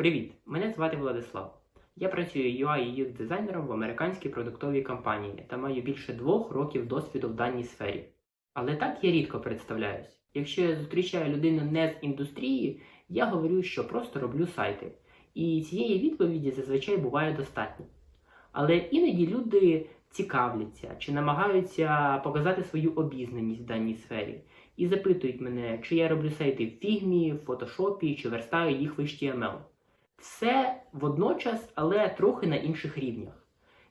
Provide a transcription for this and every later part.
Привіт! Мене звати Владислав. Я працюю UI і UX дизайнером в американській продуктовій компанії та маю більше двох років досвіду в даній сфері. Але так я рідко представляюсь. Якщо я зустрічаю людину не з індустрії, я говорю, що просто роблю сайти. І цієї відповіді зазвичай буває достатньо. Але іноді люди цікавляться чи намагаються показати свою обізнаність в даній сфері і запитують мене, чи я роблю сайти в фігмі, в фотошопі, чи верстаю їх в HTML. Все водночас, але трохи на інших рівнях.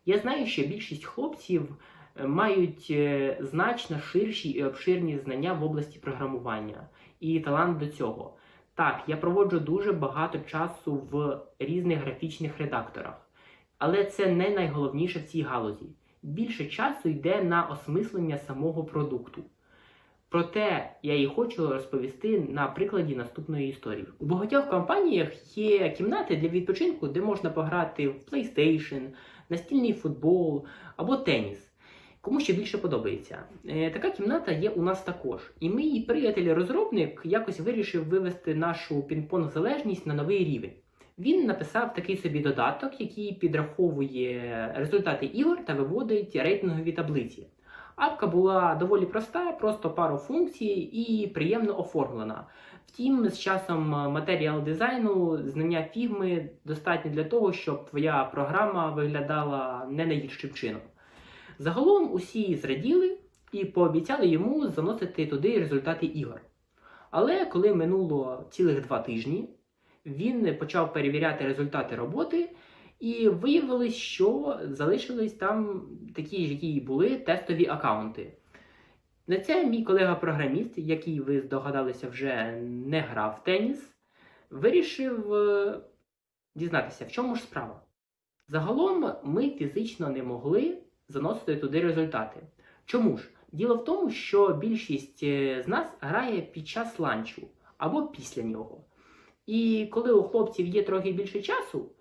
Я знаю, що більшість хлопців е, мають е, значно ширші і обширні знання в області програмування і талант до цього. Так, я проводжу дуже багато часу в різних графічних редакторах, але це не найголовніше в цій галузі. Більше часу йде на осмислення самого продукту. Проте я і хочу розповісти на прикладі наступної історії. У багатьох компаніях є кімнати для відпочинку, де можна пограти в PlayStation, настільний футбол або теніс. Кому ще більше подобається. Е, така кімната є у нас також. І мій приятель-розробник якось вирішив вивести нашу пінг-понг залежність на новий рівень. Він написав такий собі додаток, який підраховує результати ігор та виводить рейтингові таблиці. Апка була доволі проста, просто пару функцій і приємно оформлена. Втім, з часом матеріал дизайну, знання фігми достатньо для того, щоб твоя програма виглядала не найгіршим чином. Загалом усі зраділи і пообіцяли йому заносити туди результати ігор. Але коли минуло цілих два тижні, він почав перевіряти результати роботи, і виявилось, що залишились там такі ж, які були тестові аккаунти. На це мій колега-програміст, який ви здогадалися, вже не грав в теніс, вирішив е, дізнатися, в чому ж справа. Загалом ми фізично не могли заносити туди результати. Чому ж? Діло в тому, що більшість е, з нас грає під час ланчу або після нього. І коли у хлопців є трохи більше часу,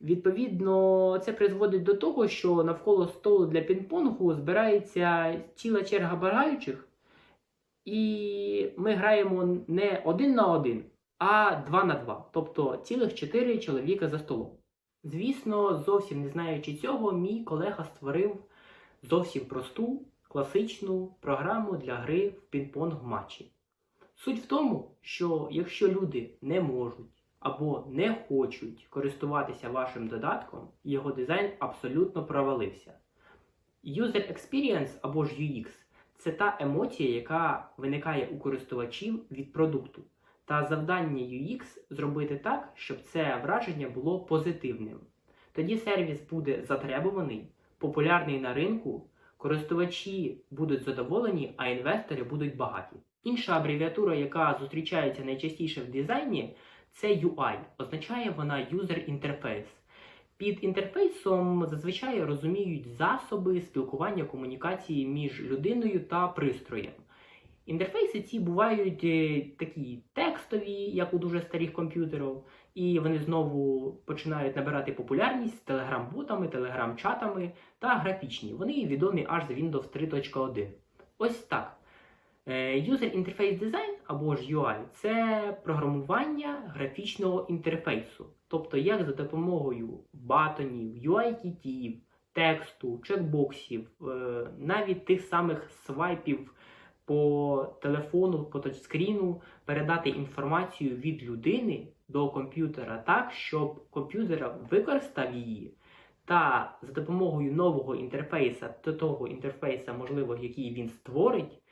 відповідно це призводить до того, що навколо столу для пінг-понгу збирається ціла черга бажаючих, і ми граємо не один на один, а два на два, тобто цілих чотири чоловіка за столом. Звісно, зовсім не знаючи цього, мій колега створив зовсім просту класичну програму для гри в пінг-понг матчі. Суть в тому, що якщо люди не можуть або не хочуть користуватися вашим додатком, його дизайн абсолютно провалився. User Experience або ж UX це та емоція, яка виникає у користувачів від продукту. Та завдання UX зробити так, щоб це враження було позитивним. Тоді сервіс буде затребуваний, популярний на ринку, користувачі будуть задоволені, а інвестори будуть багаті. Інша абревіатура, яка зустрічається найчастіше в дизайні, це UI. Означає вона User Interface. Під інтерфейсом зазвичай розуміють засоби спілкування комунікації між людиною та пристроєм. Інтерфейси ці бувають е, такі текстові, як у дуже старих комп'ютерів, і вони знову починають набирати популярність телеграм-ботами, телеграм-чатами та графічні. Вони відомі аж з Windows 3.1. Ось так. Е, User Interface Design або ж UI це програмування графічного інтерфейсу. Тобто, як за допомогою батонів, UI-кітів, тексту, чекбоксів, е, навіть тих самих свайпів по телефону, по тачскріну передати інформацію від людини до комп'ютера так, щоб комп'ютер використав її. Та за допомогою нового інтерфейса до того інтерфейса, можливо, який він створить,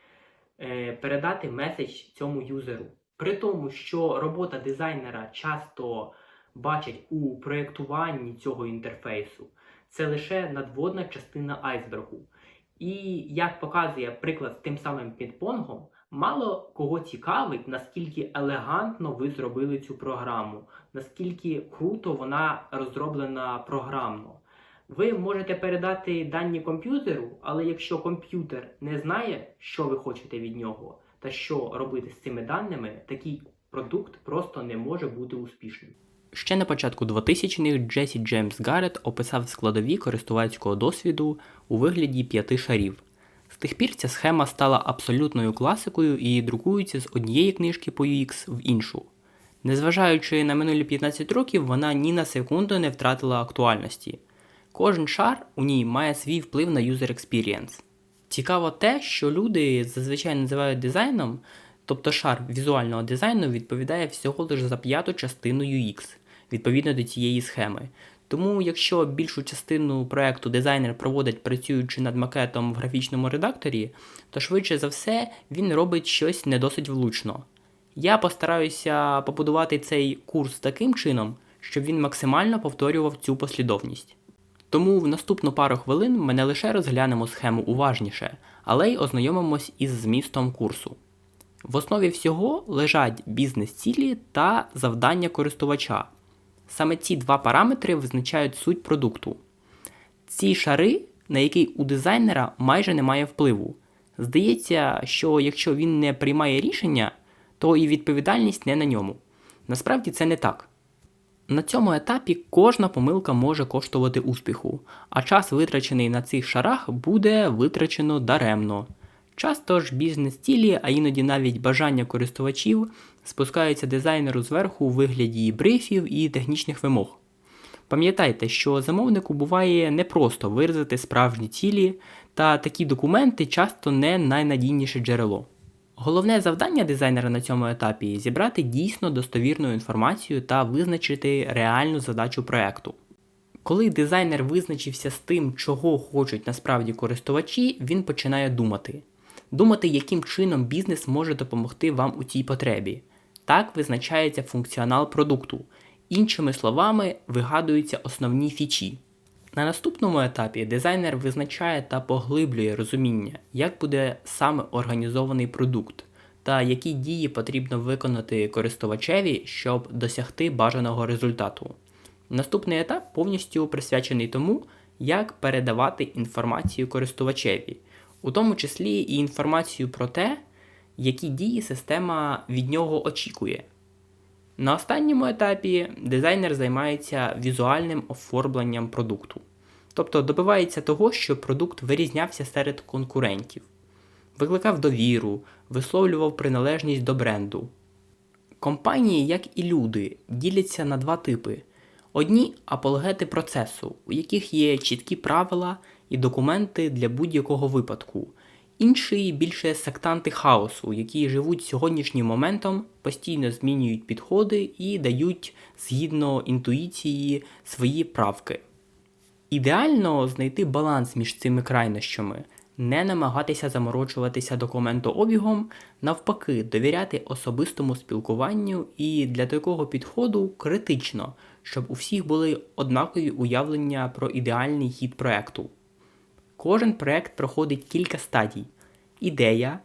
передати меседж цьому юзеру. При тому, що робота дизайнера часто бачать у проєктуванні цього інтерфейсу, це лише надводна частина айсбергу. І як показує приклад з тим самим підпонгом, мало кого цікавить, наскільки елегантно ви зробили цю програму, наскільки круто вона розроблена програмно. Ви можете передати дані комп'ютеру, але якщо комп'ютер не знає, що ви хочете від нього, та що робити з цими даними, такий продукт просто не може бути успішним. Ще на початку 2000-х Джесі Джеймс Гаррет описав складові користувацького досвіду у вигляді п'яти шарів. З тих пір ця схема стала абсолютною класикою і друкується з однієї книжки по UX в іншу. Незважаючи на минулі 15 років, вона ні на секунду не втратила актуальності. Кожен шар у ній має свій вплив на user experience. Цікаво те, що люди зазвичай називають дизайном, тобто шар візуального дизайну відповідає всього лише за п'яту частину UX, відповідно до цієї схеми. Тому, якщо більшу частину проекту дизайнер проводить працюючи над макетом в графічному редакторі, то швидше за все він робить щось не досить влучно. Я постараюся побудувати цей курс таким чином, щоб він максимально повторював цю послідовність. Тому в наступну пару хвилин ми не лише розглянемо схему уважніше, але й ознайомимось із змістом курсу. В основі всього лежать бізнес-цілі та завдання користувача. Саме ці два параметри визначають суть продукту. Ці шари, на які у дизайнера майже немає впливу. Здається, що якщо він не приймає рішення, то і відповідальність не на ньому. Насправді це не так. На цьому етапі кожна помилка може коштувати успіху, а час, витрачений на цих шарах, буде витрачено даремно. Часто ж бізнес-цілі, а іноді навіть бажання користувачів спускаються дизайнеру зверху у вигляді брифів і технічних вимог. Пам'ятайте, що замовнику буває непросто виразити справжні цілі, та такі документи часто не найнадійніше джерело. Головне завдання дизайнера на цьому етапі зібрати дійсно достовірну інформацію та визначити реальну задачу проекту. Коли дизайнер визначився з тим, чого хочуть насправді користувачі, він починає думати. Думати, яким чином бізнес може допомогти вам у цій потребі. Так визначається функціонал продукту. Іншими словами, вигадуються основні фічі. На наступному етапі дизайнер визначає та поглиблює розуміння, як буде саме організований продукт, та які дії потрібно виконати користувачеві, щоб досягти бажаного результату. Наступний етап повністю присвячений тому, як передавати інформацію користувачеві, у тому числі і інформацію про те, які дії система від нього очікує. На останньому етапі дизайнер займається візуальним оформленням продукту, тобто добивається того, щоб продукт вирізнявся серед конкурентів, викликав довіру, висловлював приналежність до бренду. Компанії, як і люди, діляться на два типи: одні апологети процесу, у яких є чіткі правила і документи для будь-якого випадку. Інші більше сектанти хаосу, які живуть сьогоднішнім моментом, постійно змінюють підходи і дають згідно інтуїції свої правки. Ідеально знайти баланс між цими крайнощами, не намагатися заморочуватися документообігом, навпаки, довіряти особистому спілкуванню і для такого підходу критично, щоб у всіх були однакові уявлення про ідеальний хід проекту. Кожен проект проходить кілька стадій: ідея,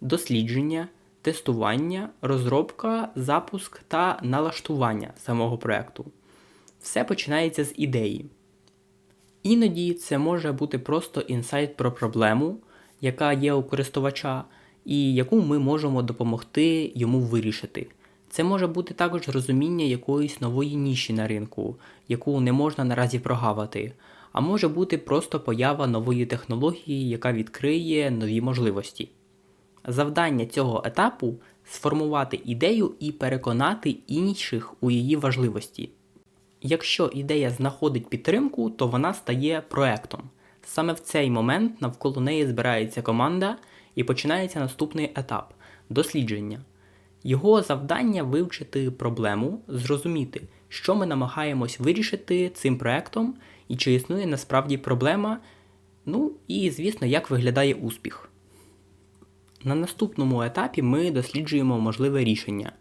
дослідження, тестування, розробка, запуск та налаштування самого проекту. Все починається з ідеї. Іноді це може бути просто інсайт про проблему, яка є у користувача, і яку ми можемо допомогти йому вирішити. Це може бути також розуміння якоїсь нової ніші на ринку, яку не можна наразі прогавити а може бути просто поява нової технології, яка відкриє нові можливості. Завдання цього етапу сформувати ідею і переконати інших у її важливості. Якщо ідея знаходить підтримку, то вона стає проектом. Саме в цей момент навколо неї збирається команда і починається наступний етап дослідження. Його завдання вивчити проблему, зрозуміти, що ми намагаємось вирішити цим проектом і чи існує насправді проблема, ну і, звісно, як виглядає успіх. На наступному етапі ми досліджуємо можливе рішення.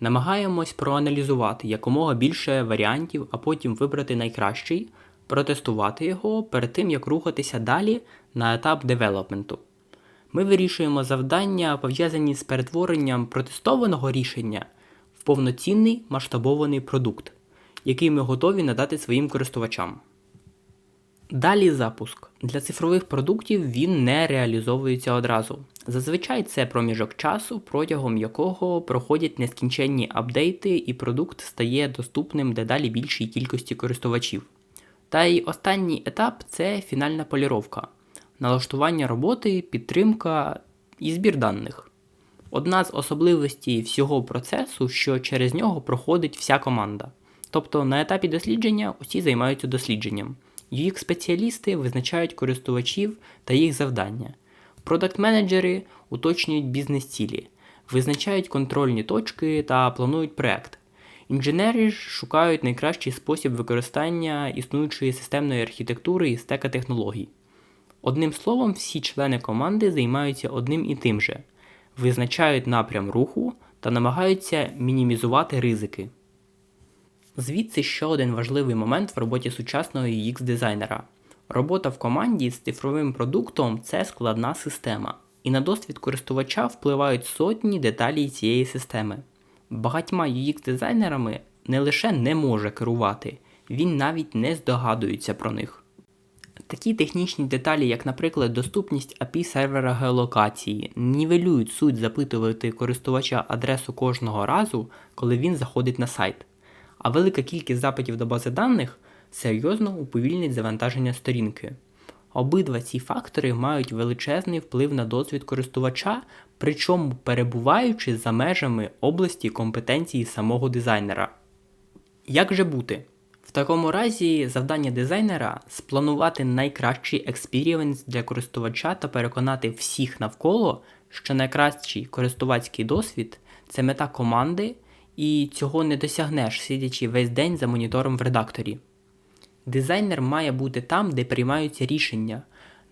Намагаємось проаналізувати якомога більше варіантів, а потім вибрати найкращий, протестувати його перед тим, як рухатися далі на етап девелопменту. Ми вирішуємо завдання, пов'язані з перетворенням протестованого рішення в повноцінний масштабований продукт, який ми готові надати своїм користувачам. Далі запуск. Для цифрових продуктів він не реалізовується одразу. Зазвичай це проміжок часу, протягом якого проходять нескінченні апдейти і продукт стає доступним дедалі більшій кількості користувачів. Та й останній етап це фінальна поліровка, налаштування роботи, підтримка і збір даних. одна з особливостей всього процесу, що через нього проходить вся команда. Тобто на етапі дослідження усі займаються дослідженням. UX-спеціалісти визначають користувачів та їх завдання. Продакт-менеджери уточнюють бізнес-цілі, визначають контрольні точки та планують проект. Інженери ж шукають найкращий спосіб використання існуючої системної архітектури і стека технологій. Одним словом, всі члени команди займаються одним і тим же, визначають напрям руху та намагаються мінімізувати ризики. Звідси ще один важливий момент в роботі сучасного UX-дизайнера. Робота в команді з цифровим продуктом це складна система, і на досвід користувача впливають сотні деталей цієї системи. Багатьма UX-дизайнерами не лише не може керувати, він навіть не здогадується про них. Такі технічні деталі, як, наприклад, доступність API сервера геолокації, нівелюють суть запитувати користувача адресу кожного разу, коли він заходить на сайт. А велика кількість запитів до бази даних серйозно уповільнить завантаження сторінки. Обидва ці фактори мають величезний вплив на досвід користувача, причому перебуваючи за межами області компетенції самого дизайнера. Як же бути? Такому разі завдання дизайнера спланувати найкращий експірієнс для користувача та переконати всіх навколо, що найкращий користувацький досвід це мета команди, і цього не досягнеш, сидячи весь день за монітором в редакторі. Дизайнер має бути там, де приймаються рішення,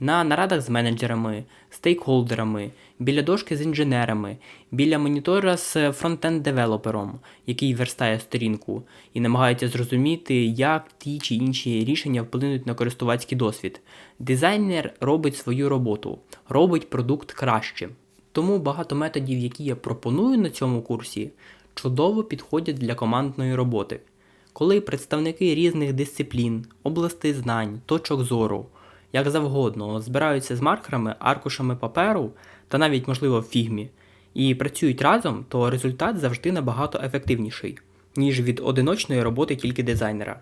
на нарадах з менеджерами, стейкхолдерами, біля дошки з інженерами, біля монітора з фронтенд-девелопером, який верстає сторінку, і намагається зрозуміти, як ті чи інші рішення вплинуть на користувацький досвід. Дизайнер робить свою роботу, робить продукт кращим. Тому багато методів, які я пропоную на цьому курсі, чудово підходять для командної роботи. Коли представники різних дисциплін, областей знань, точок зору, як завгодно, збираються з маркерами, аркушами паперу та навіть, можливо, в фігмі, і працюють разом, то результат завжди набагато ефективніший, ніж від одиночної роботи тільки дизайнера.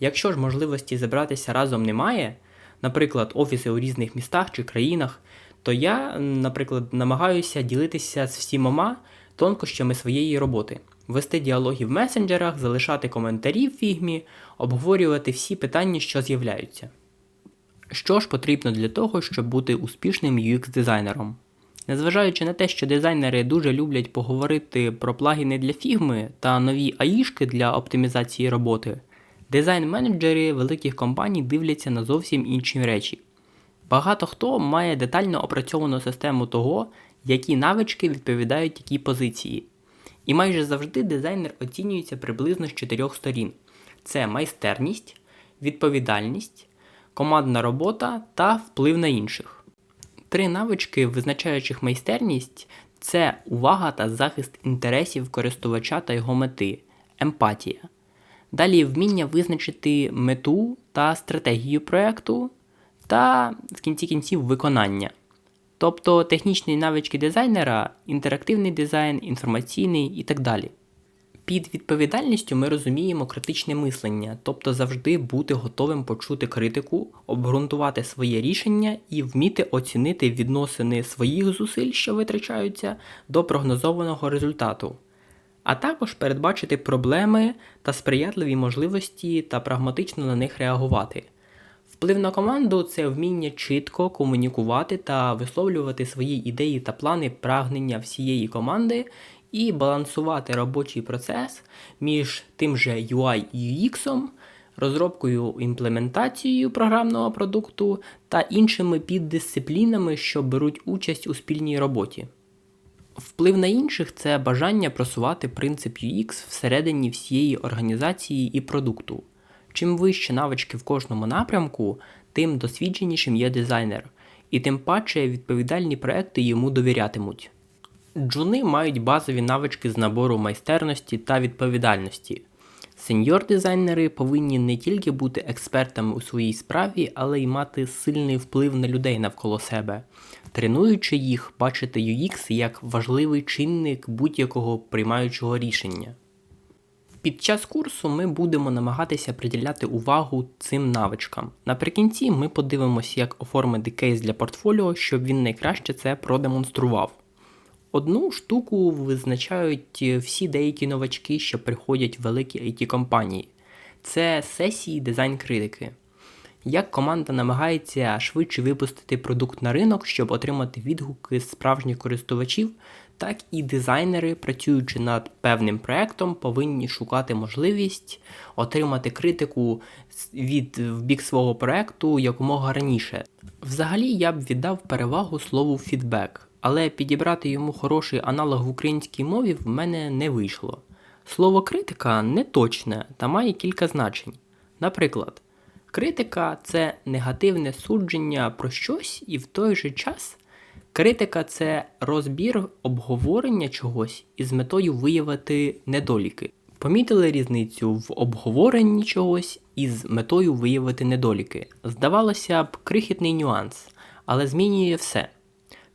Якщо ж можливості зібратися разом немає, наприклад, офіси у різних містах чи країнах, то я, наприклад, намагаюся ділитися з всіма тонкощами своєї роботи, вести діалоги в месенджерах, залишати коментарі в фігмі, обговорювати всі питання, що з'являються. Що ж потрібно для того, щоб бути успішним UX-дизайнером? Незважаючи на те, що дизайнери дуже люблять поговорити про плагіни для фігми та нові аїшки для оптимізації роботи, дизайн-менеджери великих компаній дивляться на зовсім інші речі. Багато хто має детально опрацьовану систему того, які навички відповідають якій позиції. І майже завжди дизайнер оцінюється приблизно з чотирьох сторін: це майстерність, відповідальність, командна робота та вплив на інших. Три навички, визначаючих майстерність, це увага та захист інтересів користувача та його мети, емпатія. Далі вміння визначити мету та стратегію проєкту, та в кінці кінців виконання. Тобто технічні навички дизайнера, інтерактивний дизайн, інформаційний і так далі. Під відповідальністю ми розуміємо критичне мислення, тобто завжди бути готовим почути критику, обґрунтувати своє рішення і вміти оцінити відносини своїх зусиль, що витрачаються, до прогнозованого результату, а також передбачити проблеми та сприятливі можливості та прагматично на них реагувати. Вплив на команду це вміння чітко комунікувати та висловлювати свої ідеї та плани прагнення всієї команди і балансувати робочий процес між тим же UI і UX, розробкою імплементацією програмного продукту та іншими піддисциплінами, що беруть участь у спільній роботі. Вплив на інших це бажання просувати принцип UX всередині всієї організації і продукту. Чим вищі навички в кожному напрямку, тим досвідченішим є дизайнер, і тим паче відповідальні проекти йому довірятимуть. Джуни мають базові навички з набору майстерності та відповідальності. Сеньор-дизайнери повинні не тільки бути експертами у своїй справі, але й мати сильний вплив на людей навколо себе, тренуючи їх бачити UX як важливий чинник будь-якого приймаючого рішення. Під час курсу ми будемо намагатися приділяти увагу цим навичкам. Наприкінці ми подивимося, як оформити кейс для портфоліо, щоб він найкраще це продемонстрував. Одну штуку визначають е, всі деякі новачки, що приходять в великі it компанії це сесії дизайн-критики. Як команда намагається швидше випустити продукт на ринок, щоб отримати відгуки справжніх користувачів, так і дизайнери, працюючи над певним проектом, повинні шукати можливість отримати критику від в бік свого проекту якомога раніше. Взагалі я б віддав перевагу слову фідбек, але підібрати йому хороший аналог в українській мові в мене не вийшло. Слово критика не точне та має кілька значень. Наприклад, критика це негативне судження про щось, і в той же час критика це розбір обговорення чогось із метою виявити недоліки. Помітили різницю в обговоренні чогось із метою виявити недоліки. Здавалося б, крихітний нюанс, але змінює все.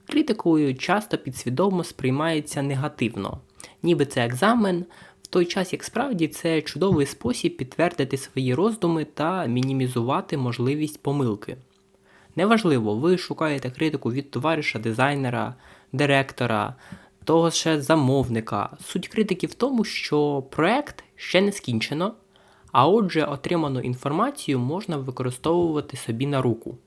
Критикою часто підсвідомо сприймається негативно, ніби це екзамен, в той час як справді це чудовий спосіб підтвердити свої роздуми та мінімізувати можливість помилки. Неважливо, ви шукаєте критику від товариша дизайнера, директора, того ще замовника. Суть критики в тому, що проект ще не скінчено, а отже, отриману інформацію можна використовувати собі на руку.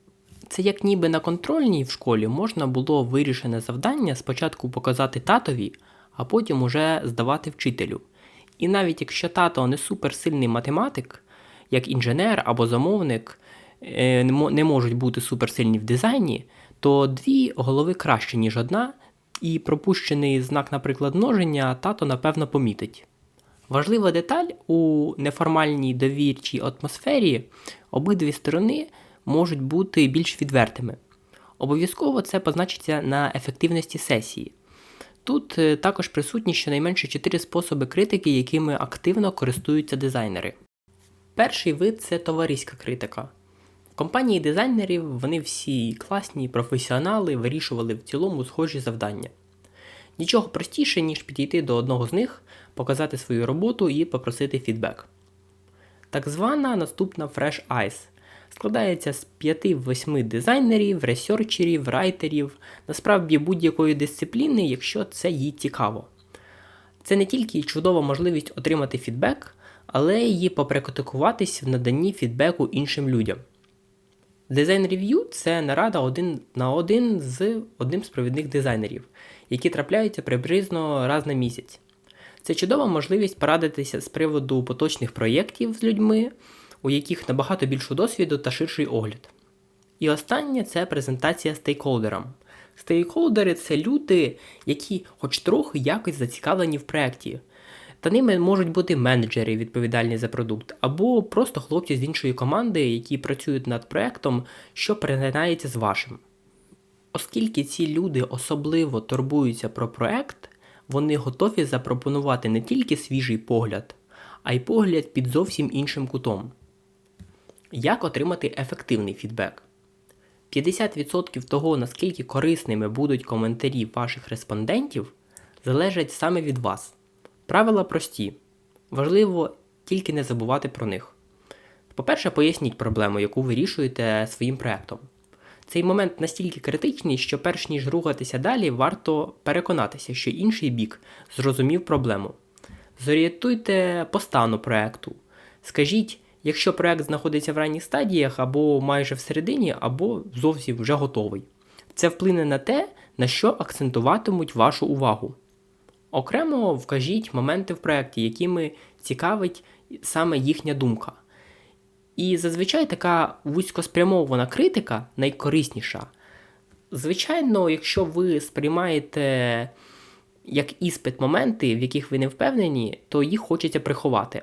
Це як ніби на контрольній в школі можна було вирішене завдання спочатку показати татові, а потім уже здавати вчителю. І навіть якщо тато не суперсильний математик, як інженер або замовник, е, не мо- не можуть бути суперсильні в дизайні, то дві голови краще, ніж одна, і пропущений знак, наприклад, множення, тато напевно помітить. Важлива деталь у неформальній довірчій атмосфері обидві сторони можуть бути більш відвертими. Обов'язково це позначиться на ефективності сесії. Тут е, також присутні щонайменше чотири способи критики, якими активно користуються дизайнери. Перший вид це товариська критика. В компанії дизайнерів вони всі класні професіонали вирішували в цілому схожі завдання. Нічого простіше, ніж підійти до одного з них, показати свою роботу і попросити фідбек. Так звана наступна Fresh Eyes складається з 5-8 дизайнерів, ресерчерів, райтерів, насправді будь-якої дисципліни, якщо це їй цікаво. Це не тільки чудова можливість отримати фідбек, але й попрактикуватись в наданні фідбеку іншим людям. Дизайн рев'ю це нарада один на один з одним з провідних дизайнерів, які трапляються приблизно раз на місяць. Це чудова можливість порадитися з приводу поточних проєктів з людьми, у яких набагато більше досвіду та ширший огляд. І останнє це презентація стейкхолдерам. Стейкхолдери це люди, які хоч трохи якось зацікавлені в проєкті. Та ними можуть бути менеджери, відповідальні за продукт, або просто хлопці з іншої команди, які працюють над проєктом, що перетинається з вашим. Оскільки ці люди особливо турбуються про проект, вони готові запропонувати не тільки свіжий погляд, а й погляд під зовсім іншим кутом. Як отримати ефективний фідбек? 50% того, наскільки корисними будуть коментарі ваших респондентів, залежать саме від вас. Правила прості. Важливо тільки не забувати про них. По-перше, поясніть проблему, яку вирішуєте своїм проектом. Цей момент настільки критичний, що перш ніж рухатися далі, варто переконатися, що інший бік зрозумів проблему. Зорієнтуйте по стану проекту. Скажіть, якщо проект знаходиться в ранніх стадіях, або майже всередині, або зовсім вже готовий. Це вплине на те, на що акцентуватимуть вашу увагу. Окремо вкажіть моменти в проєкті, якими цікавить саме їхня думка. І зазвичай така вузькоспрямована критика найкорисніша. Звичайно, якщо ви сприймаєте як іспит моменти, в яких ви не впевнені, то їх хочеться приховати.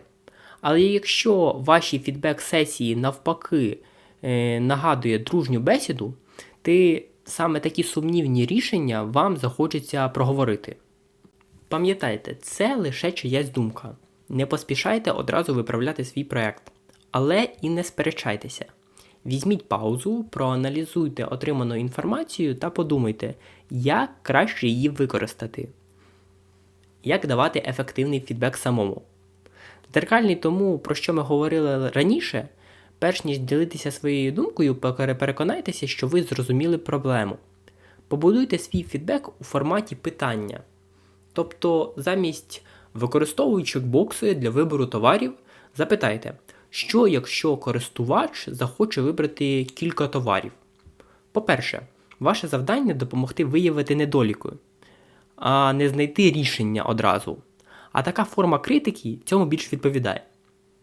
Але якщо ваші фідбек-сесії навпаки е, нагадує дружню бесіду, то саме такі сумнівні рішення вам захочеться проговорити. Пам'ятайте, це лише чиясь думка. Не поспішайте одразу виправляти свій проект. Але і не сперечайтеся. Візьміть паузу, проаналізуйте отриману інформацію та подумайте, як краще її використати. Як давати ефективний фідбек самому. Дзеркальний тому, про що ми говорили раніше, перш ніж ділитися своєю думкою, переконайтеся, що ви зрозуміли проблему. Побудуйте свій фідбек у форматі питання. Тобто, замість використовуючи чекбокси для вибору товарів, запитайте, що якщо користувач захоче вибрати кілька товарів. По-перше, ваше завдання допомогти виявити недоліки, а не знайти рішення одразу. А така форма критики цьому більш відповідає.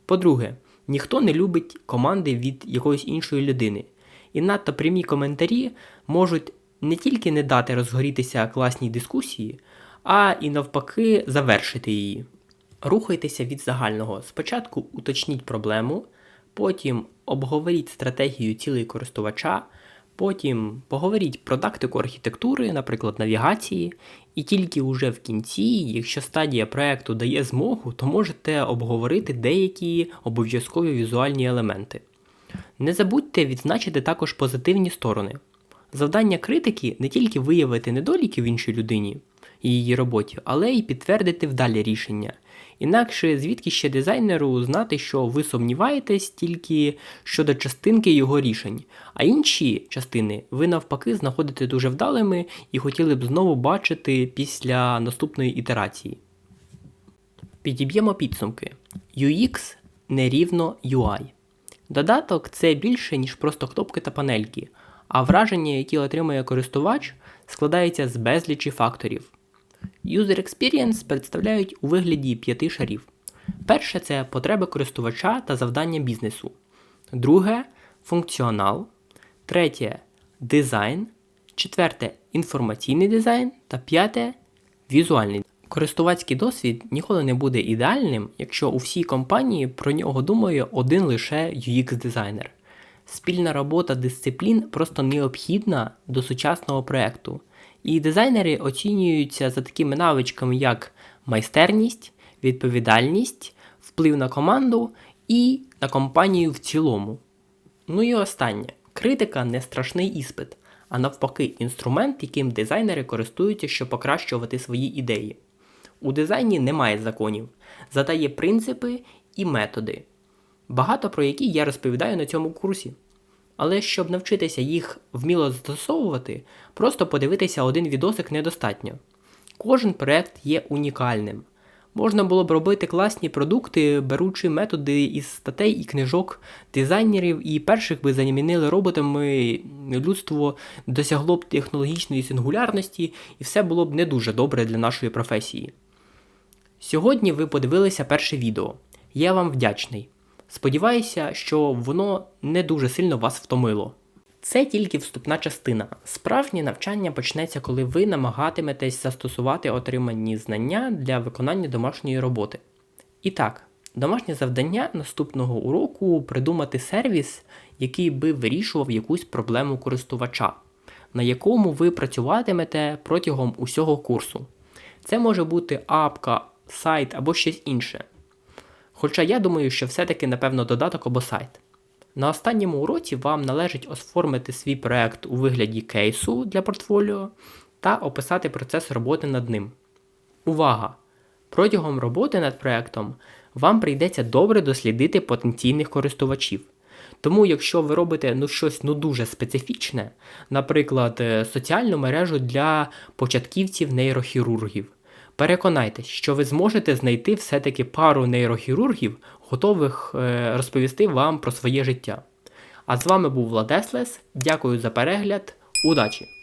По-друге, ніхто не любить команди від якоїсь іншої людини. І надто прямі коментарі можуть не тільки не дати розгорітися класній дискусії, а і навпаки завершити її. Рухайтеся від загального. Спочатку уточніть проблему, потім обговоріть стратегію цілей користувача, потім поговоріть про тактику архітектури, наприклад, навігації, і тільки уже в кінці, якщо стадія проекту дає змогу, то можете обговорити деякі обов'язкові візуальні елементи. Не забудьте відзначити також позитивні сторони. Завдання критики не тільки виявити недоліки в іншій людині і її роботі, але й підтвердити вдалі рішення. Інакше звідки ще дизайнеру знати, що ви сумніваєтесь тільки щодо частинки його рішень, а інші частини ви навпаки знаходите дуже вдалими і хотіли б знову бачити після наступної ітерації. Підіб'ємо підсумки. UX не рівно UI. Додаток це більше, ніж просто кнопки та панельки, а враження, які отримує користувач, складається з безлічі факторів. User Experience представляють у вигляді п'яти шарів. Перше це потреби користувача та завдання бізнесу. Друге функціонал. Третє дизайн. Четверте інформаційний дизайн. Та п'яте візуальний. Користувацький досвід ніколи не буде ідеальним, якщо у всій компанії про нього думає один лише UX-дизайнер. Спільна робота дисциплін просто необхідна до сучасного проекту. І дизайнери оцінюються за такими навичками, як майстерність, відповідальність, вплив на команду і на компанію в цілому. Ну і останнє. Критика не страшний іспит, а навпаки, інструмент, яким дизайнери користуються, щоб покращувати свої ідеї. У дизайні немає законів, зате є принципи і методи, багато про які я розповідаю на цьому курсі. Але щоб навчитися їх вміло застосовувати, просто подивитися один відосик недостатньо. Кожен проект є унікальним. Можна було б робити класні продукти, беручи методи із статей і книжок дизайнерів, і перших би замінили роботами, людство досягло б технологічної сингулярності, і все було б не дуже добре для нашої професії. Сьогодні ви подивилися перше відео. Я вам вдячний. Сподіваюся, що воно не дуже сильно вас втомило. Це тільки вступна частина. Справжнє навчання почнеться, коли ви намагатиметесь застосувати отримані знання для виконання домашньої роботи. І так, домашнє завдання наступного уроку придумати сервіс, який би вирішував якусь проблему користувача, на якому ви працюватимете протягом усього курсу. Це може бути апка, сайт або щось інше. Хоча я думаю, що все-таки, напевно, додаток або сайт. На останньому уроці вам належить оформити свій проект у вигляді кейсу для портфоліо та описати процес роботи над ним. Увага! Протягом роботи над проектом вам прийдеться добре дослідити потенційних користувачів. Тому, якщо ви робите ну, щось ну, дуже специфічне, наприклад, е, соціальну мережу для початківців нейрохірургів, переконайтесь, що ви зможете знайти все-таки пару нейрохірургів, готових е, розповісти вам про своє життя. А з вами був Владеслес. Дякую за перегляд. Удачі!